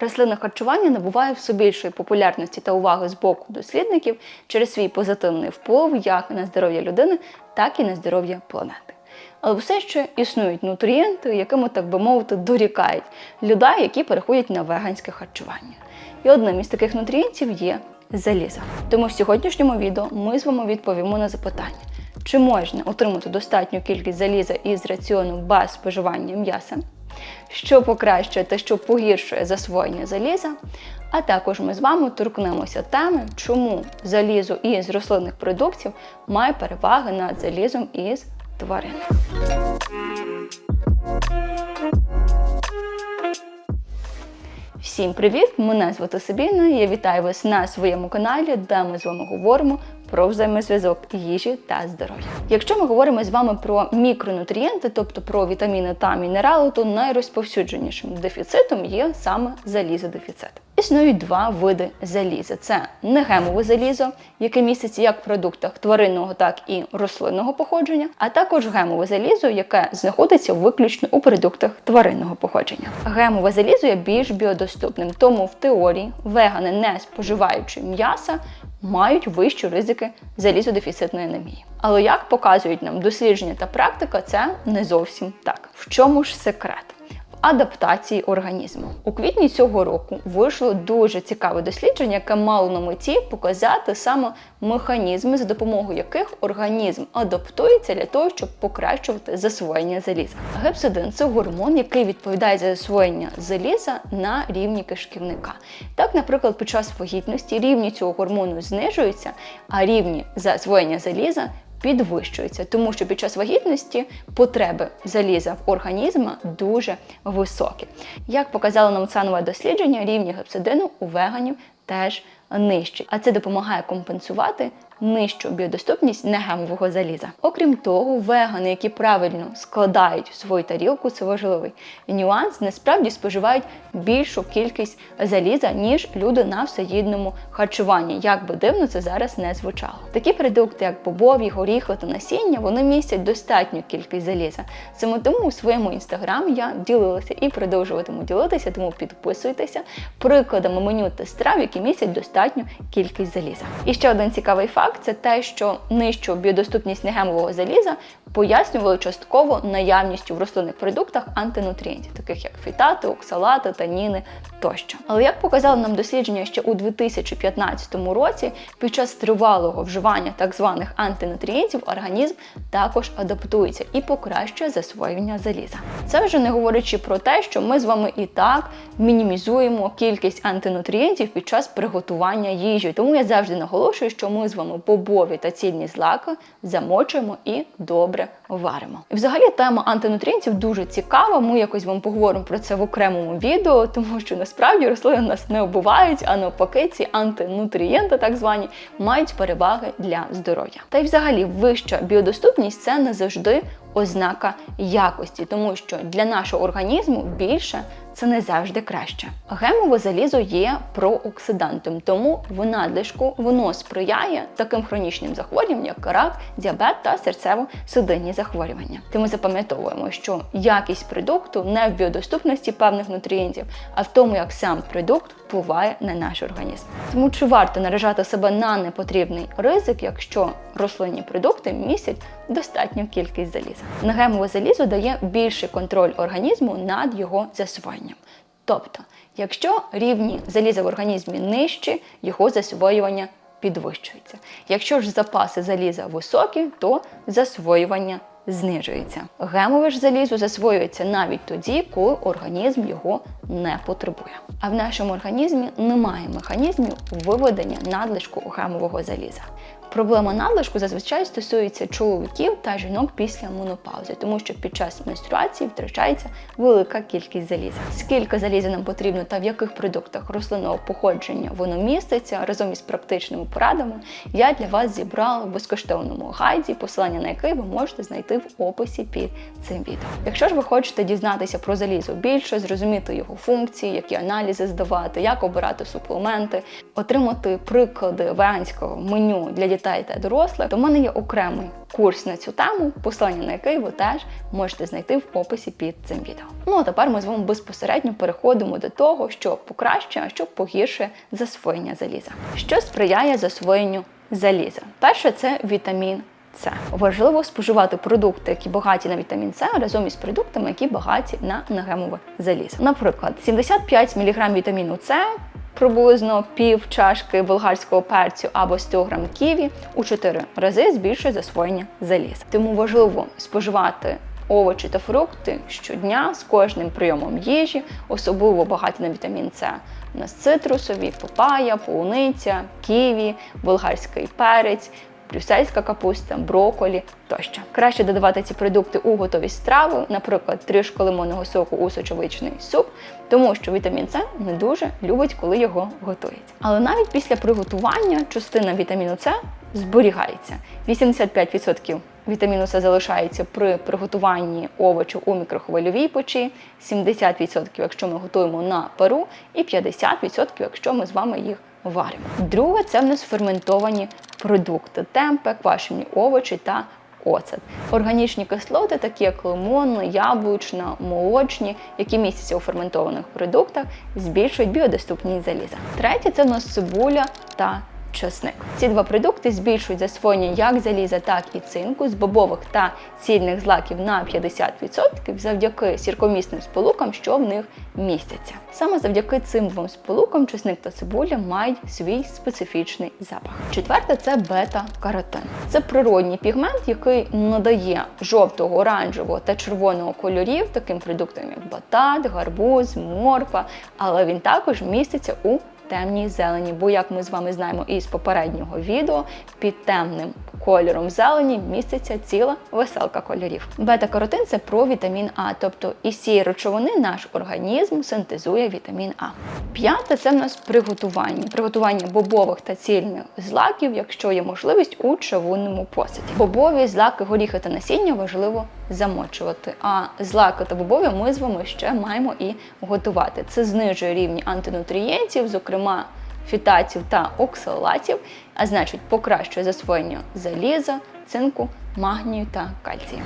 Рослинне харчування набуває все більшої популярності та уваги з боку дослідників через свій позитивний вплив як на здоров'я людини, так і на здоров'я планети. Але все ще існують нутрієнти, якими, так би мовити, дорікають людей, які переходять на веганське харчування. І одним із таких нутрієнтів є залізо. Тому в сьогоднішньому відео ми з вами відповімо на запитання, чи можна отримати достатню кількість заліза із раціону без споживання м'яса, що покращує та що погіршує засвоєння заліза. А також ми з вами торкнемося теми, чому залізо із рослинних продуктів має переваги над залізом із тварин. Всім привіт! Мене звати Сабіна. Я вітаю вас на своєму каналі, де ми з вами говоримо про взаємозв'язок їжі та здоров'я. Якщо ми говоримо з вами про мікронутрієнти, тобто про вітаміни та мінерали, то найрозповсюдженішим дефіцитом є саме залізодефіцит. Існують два види заліза: це негемове залізо, яке міститься як в продуктах тваринного, так і рослинного походження, а також гемове залізо, яке знаходиться виключно у продуктах тваринного походження. Гемове залізо є більш біодоступним, тому в теорії вегани, не споживаючи м'яса, мають вищі ризики залізодефіцитної анемії. Але як показують нам дослідження та практика, це не зовсім так. В чому ж секрет? Адаптації організму у квітні цього року вийшло дуже цікаве дослідження, яке мало на меті показати саме механізми, за допомогою яких організм адаптується для того, щоб покращувати засвоєння заліза. Гепсидин це гормон, який відповідає за засвоєння заліза на рівні кишківника. Так, наприклад, під час вагітності рівні цього гормону знижуються, а рівні засвоєння заліза підвищується, тому що під час вагітності потреби заліза в організма дуже високі. Як показало нам це дослідження, рівні гепсидину у веганів теж нижчі, а це допомагає компенсувати нижчу біодоступність негемового заліза. Окрім того, вегани, які правильно складають свою тарілку, це важливий нюанс, насправді споживають більшу кількість заліза, ніж люди на всеїдному харчуванні. Як би дивно це зараз не звучало. Такі продукти, як бобові, горіхи та насіння, вони містять достатню кількість заліза. Саме тому у своєму інстаграм я ділилася і продовжуватиму ділитися, тому підписуйтеся прикладами меню та страв, які містять достатню кількість заліза. І ще один цікавий факт це те, що нижчу біодоступність негемового заліза пояснювали частково наявністю в рослинних продуктах антинутрієнтів, таких як фітати, оксалати, таніни тощо. Але як показало нам дослідження ще у 2015 році, під час тривалого вживання так званих антинутрієнтів організм також адаптується і покращує засвоєння заліза. Це вже не говорячи про те, що ми з вами і так мінімізуємо кількість антинутрієнтів під час приготування їжі. Тому я завжди наголошую, що ми з вами бобові та цільні злаки замочуємо і добре варимо. І взагалі тема антинутрієнтів дуже цікава. Ми якось вам поговоримо про це в окремому відео, тому що насправді рослини нас не обувають, а навпаки, ці антинутрієнти, так звані, мають переваги для здоров'я. Та й взагалі вища біодоступність це не завжди ознака якості, тому що для нашого організму більше це не завжди краще. Гемове залізо є прооксидантом, тому в надлишку воно сприяє таким хронічним захворюванням, як рак, діабет та серцево-судинні захворювання. Тому запам'ятовуємо, що якість продукту не в біодоступності певних нутрієнтів, а в тому, як сам продукт впливає на наш організм. Тому чи варто наражати себе на непотрібний ризик, якщо рослинні продукти містять достатню кількість заліза? Негемове залізо дає більший контроль організму над його засвоєнням. Тобто, якщо рівні заліза в організмі нижчі, його засвоювання підвищується. Якщо ж запаси заліза високі, то засвоювання знижується. Гемове ж залізо засвоюється навіть тоді, коли організм його не потребує. А в нашому організмі немає механізмів виведення надлишку гемового заліза. Проблема надлишку зазвичай стосується чоловіків та жінок після менопаузи, тому що під час менструації втрачається велика кількість заліза. Скільки заліза нам потрібно та в яких продуктах рослинного походження воно міститься разом із практичними порадами, я для вас зібрала в безкоштовному гайді, посилання на який ви можете знайти в описі під цим відео. Якщо ж ви хочете дізнатися про залізо більше, зрозуміти його функції, які аналізи здавати, як обирати суплементи, отримати приклади веганського меню для дітей та дорослих, то в мене є окремий курс на цю тему, посилання на який ви теж можете знайти в описі під цим відео. Ну а тепер ми з вами безпосередньо переходимо до того, що покращує, а що погіршує засвоєння заліза. Що сприяє засвоєнню заліза? Перше це вітамін. С. важливо споживати продукти, які багаті на вітамін С, разом із продуктами, які багаті на нагемове залізо. Наприклад, 75 мг вітаміну С, приблизно пів чашки болгарського перцю або 100 грам ківі у 4 рази збільшує засвоєння заліз. Тому важливо споживати. Овочі та фрукти щодня з кожним прийомом їжі, особливо багаті на вітамін С. У нас цитрусові, папая, полуниця, ківі, болгарський перець, брюссельська капуста, броколі тощо. Краще додавати ці продукти у готові страви, наприклад, трішки лимонного соку у сочовичний суп, тому що вітамін С не дуже любить, коли його готують. Але навіть після приготування частина вітаміну С зберігається. 85% вітаміну С залишається при приготуванні овочів у мікрохвильовій печі, 70% якщо ми готуємо на пару, і 50% якщо ми з вами їх варимо. Друге, це в нас ферментовані продукти, темпе, квашені овочі та оцет. Органічні кислоти, такі як лимонна, яблучна, молочні, які містяться у ферментованих продуктах, збільшують біодоступність заліза. Третє це в нас цибуля та часник. Ці два продукти збільшують засвоєння як заліза, так і цинку з бобових та цільних злаків на 50% завдяки сіркомісним сполукам, що в них містяться. Саме завдяки цим двом сполукам чесник та цибуля мають свій специфічний запах. Четверте це бета-каротин. Це природній пігмент, який надає жовтого, оранжевого та червоного кольорів таким продуктам, як батат, гарбуз, морква, але він також міститься у темній зелені, бо, як ми з вами знаємо із попереднього відео, під темним кольором зелені міститься ціла веселка кольорів. Бета-каротин це про вітамін А, тобто із цієї речовини наш організм синтезує вітамін А. П'яте це в нас приготування. Приготування бобових та цільних злаків, якщо є можливість у чавунному посаді. Бобові, злаки, горіхи та насіння важливо замочувати. А злаки та бобові ми з вами ще маємо і готувати. Це знижує рівні антинутрієнтів, зокрема фітатів та оксалатів, а значить покращує засвоєння заліза, цинку, магнію та кальцію.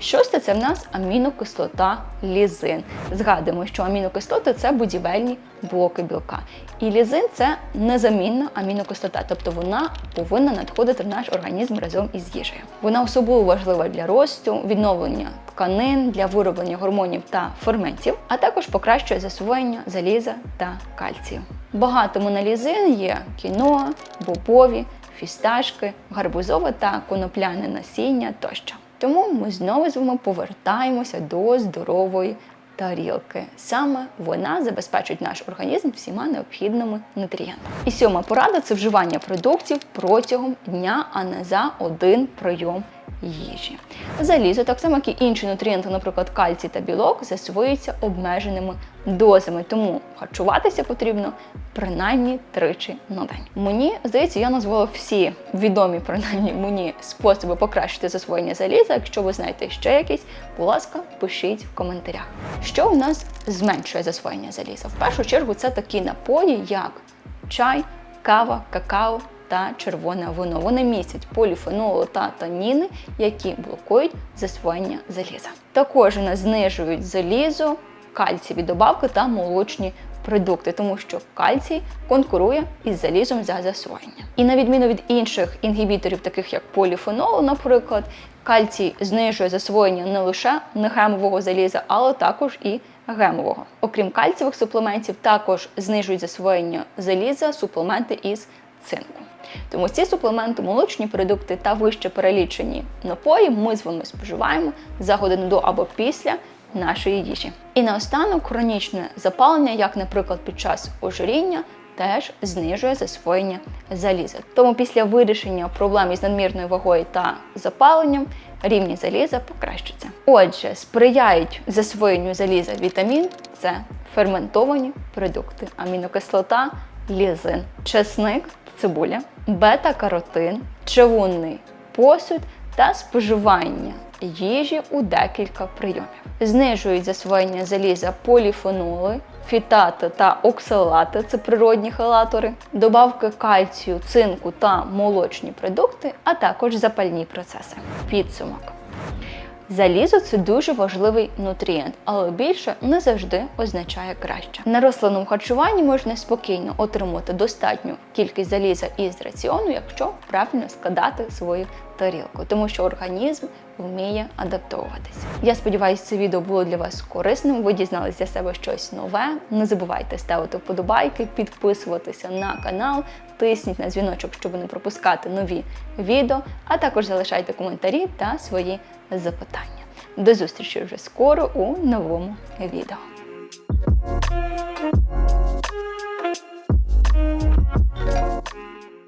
Шосте це в нас амінокислота лізин. Згадуємо, що амінокислоти це будівельні блоки білка. І лізин це незамінна амінокислота, тобто вона повинна надходити в наш організм разом із їжею. Вона особливо важлива для росту, відновлення тканин, для вироблення гормонів та ферментів, а також покращує засвоєння заліза та кальцію. Багатому на лізин є кіноа, бобові, фісташки, гарбузове та конопляне насіння тощо. Тому ми знову з вами повертаємося до здорової тарілки. Саме вона забезпечить наш організм всіма необхідними нутрієнтами. І сьома порада це вживання продуктів протягом дня, а не за один прийом їжі. Залізо, так само як і інші нутрієнти, наприклад, кальцій та білок, засвоюються обмеженими дозами, тому харчуватися потрібно принаймні тричі на день. Мені здається, я назвала всі відомі принаймні мені способи покращити засвоєння заліза. Якщо ви знаєте ще якісь, будь ласка, пишіть в коментарях. Що у нас зменшує засвоєння заліза? В першу чергу це такі напої, як чай, кава, какао та червоне вино. Вони містять поліфеноли та таніни, які блокують засвоєння заліза. Також вони знижують залізо, кальцієві добавки та молочні продукти, тому що кальцій конкурує із залізом за засвоєння. І на відміну від інших інгібіторів, таких як поліфенол, наприклад, кальцій знижує засвоєння не лише негемового заліза, але також і гемового. Окрім кальцієвих суплементів, також знижують засвоєння заліза суплементи із цинку. Тому ці суплементи, молочні продукти та вище перелічені напої ми з вами споживаємо за годину до або після нашої їжі. І наостанок хронічне запалення, як, наприклад, під час ожиріння, теж знижує засвоєння заліза. Тому після вирішення проблем із надмірною вагою та запаленням рівні заліза покращаться. Отже, сприяють засвоєнню заліза вітамін це ферментовані продукти, амінокислота, лізин, чесник, цибуля, бета-каротин, чавунний посуд та споживання їжі у декілька прийомів. Знижують засвоєння заліза поліфеноли, фітати та оксалати це природні халатори, добавки кальцію, цинку та молочні продукти, а також запальні процеси. Підсумок. Залізо це дуже важливий нутрієнт, але більше не завжди означає краще. На рослинному харчуванні можна спокійно отримати достатню кількість заліза із раціону, якщо правильно складати свою тарілку, тому що організм вміє адаптовуватися. Я сподіваюся, це відео було для вас корисним. Ви дізналися для себе щось нове. Не забувайте ставити вподобайки, підписуватися на канал, тисніть на дзвіночок, щоб не пропускати нові відео, а також залишайте коментарі та свої запитання. До зустрічі вже скоро у новому відео.